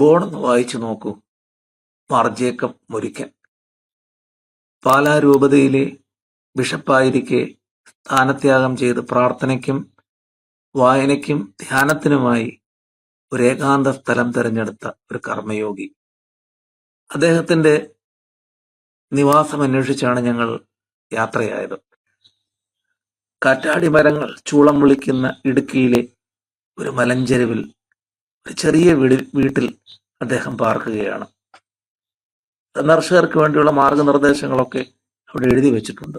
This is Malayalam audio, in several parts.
ഈ വായിച്ചു നോക്കൂ. മാർജേക്കം മുരിക്കൻ. പാലാ രൂപതയിലെ ബിഷപ്പായിരിക്കെ സ്ഥാനത്യാഗം ചെയ്ത് പ്രാർത്ഥനയ്ക്കും വായനയ്ക്കും ധ്യാനത്തിനുമായി ഒരു ഏകാന്ത സ്ഥലം തിരഞ്ഞെടുത്ത ഒരു കർമ്മയോഗി. അദ്ദേഹത്തിന്റെ നിവാസം അന്വേഷിച്ചാണ് ഞങ്ങൾ യാത്രയായത്. കാറ്റാടി മരങ്ങൾ ചൂളം വിളിക്കുന്ന ഇടുക്കിയിലെ ഒരു മലഞ്ചെരുവിൽ ഒരു ചെറിയ വീടിൽ വീട്ടിൽ അദ്ദേഹം പാർക്കുകയാണ്. സന്ദർശകർക്ക് വേണ്ടിയുള്ള മാർഗനിർദ്ദേശങ്ങളൊക്കെ അവിടെ എഴുതി വെച്ചിട്ടുണ്ട്.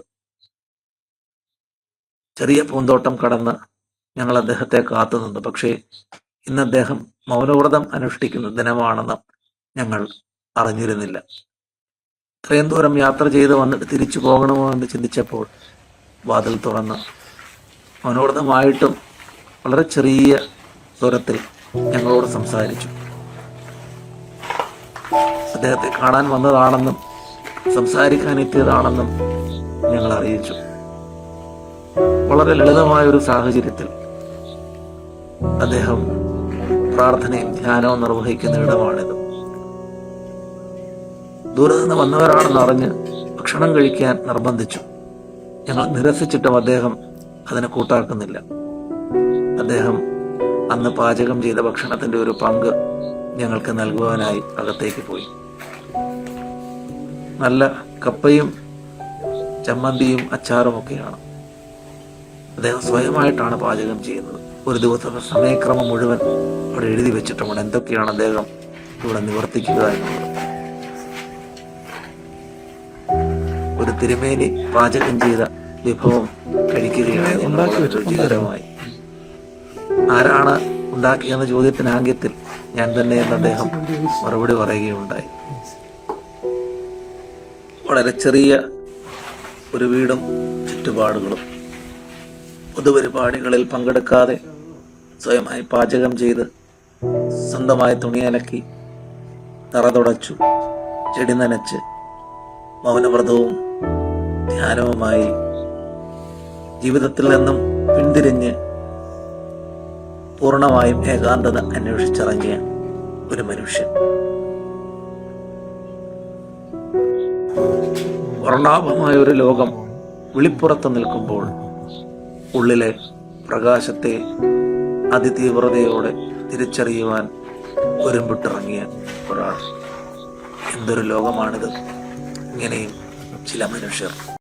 ചെറിയ പൂന്തോട്ടം കടന്ന് ഞങ്ങൾ അദ്ദേഹത്തെ കാത്തുനിന്നു. പക്ഷേ ഇന്ന് അദ്ദേഹം മൗനവ്രതം അനുഷ്ഠിക്കുന്ന ദിനമാണെന്ന് ഞങ്ങൾ അറിഞ്ഞിരുന്നില്ല. ഇത്രയും ദൂരം യാത്ര ചെയ്ത് വന്നിട്ട് തിരിച്ചു പോകണമോ എന്ന് ചിന്തിച്ചപ്പോൾ വാതിൽ തുറന്ന് മൗനവ്രതമായിട്ടും വളരെ ചെറിയ സ്വരത്തിൽ ഞങ്ങളോട് സംസാരിച്ചു. അദ്ദേഹത്തെ കാണാൻ വന്നതാണെന്നും സംസാരിക്കാൻ എത്തിയതാണെന്നും ഞങ്ങൾ അറിയിച്ചു. വളരെ ലളിതമായ ഒരു സാഹചര്യത്തിൽ അദ്ദേഹം പ്രാർത്ഥനയും ധ്യാനവും നിർവഹിക്കുന്ന ഇടമാണിത്. ദൂരെ നിന്ന് വന്നവരാണെന്ന് അറിഞ്ഞ് ഭക്ഷണം കഴിക്കാൻ നിർബന്ധിച്ചു. ഞങ്ങൾ നിരസിച്ചിട്ടും അദ്ദേഹം അതിനെ കൂട്ടാക്കുന്നില്ല. അദ്ദേഹം അന്ന് പാചകം ചെയ്ത ഭക്ഷണത്തിന്റെ ഒരു പങ്ക് ഞങ്ങൾക്ക് നൽകുവാനായി അകത്തേക്ക് പോയി. നല്ല കപ്പയും ചമ്മന്തിയും അച്ചാറും ഒക്കെയാണ്. അദ്ദേഹം സ്വയമായിട്ടാണ് പാചകം ചെയ്യുന്നത്. ഒരു ദിവസത്തെ സമയക്രമം മുഴുവൻ അവിടെ എഴുതി വെച്ചിട്ടുണ്ട് എന്തൊക്കെയാണ് അദ്ദേഹം ഇവിടെ നിവർത്തിക്കുക എന്നുള്ളത്. ഒരു തിരുമേനി പാചകം ചെയ്ത വിഭവം കഴിക്കുകയാണ് ഉണ്ടാക്കി വെച്ചു രുചികരമായി. ആരാണ് ഉണ്ടാക്കിയെന്ന ചോദ്യത്തിന് ആംഗ്യത്തിൽ ഞാൻ തന്നെ എന്ന് അദ്ദേഹം മറുപടി പറയുകയുണ്ടായി. വളരെ ചെറിയ ഒരു വീടും ചുറ്റുപാടുകളും പൊതുപരിപാടികളിൽ പങ്കെടുക്കാതെ സ്വയമായി പാചകം ചെയ്ത് സ്വന്തമായി തുണിയലക്കി തറ തുടച്ചു ചെടി നനച്ച് മൗനവ്രതവും ധ്യാനവുമായി ജീവിതത്തിൽ നിന്നും പിന്തിരിഞ്ഞ് പൂർണമായും ഏകാന്തത അന്വേഷിച്ചിറങ്ങിയ ഒരു മനുഷ്യൻ. വർണാഭമായ ഒരു ലോകം വിളിപ്പുറത്ത് നിൽക്കുമ്പോൾ ഉള്ളിലെ പ്രകാശത്തെ അതിതീവ്രതയോടെ തിരിച്ചറിയുവാൻ ഒരുമ്പിട്ടിറങ്ങിയ ഒരാൾ. എന്തൊരു ലോകമാണിത്? ഇങ്ങനെയും ചില മനുഷ്യർ.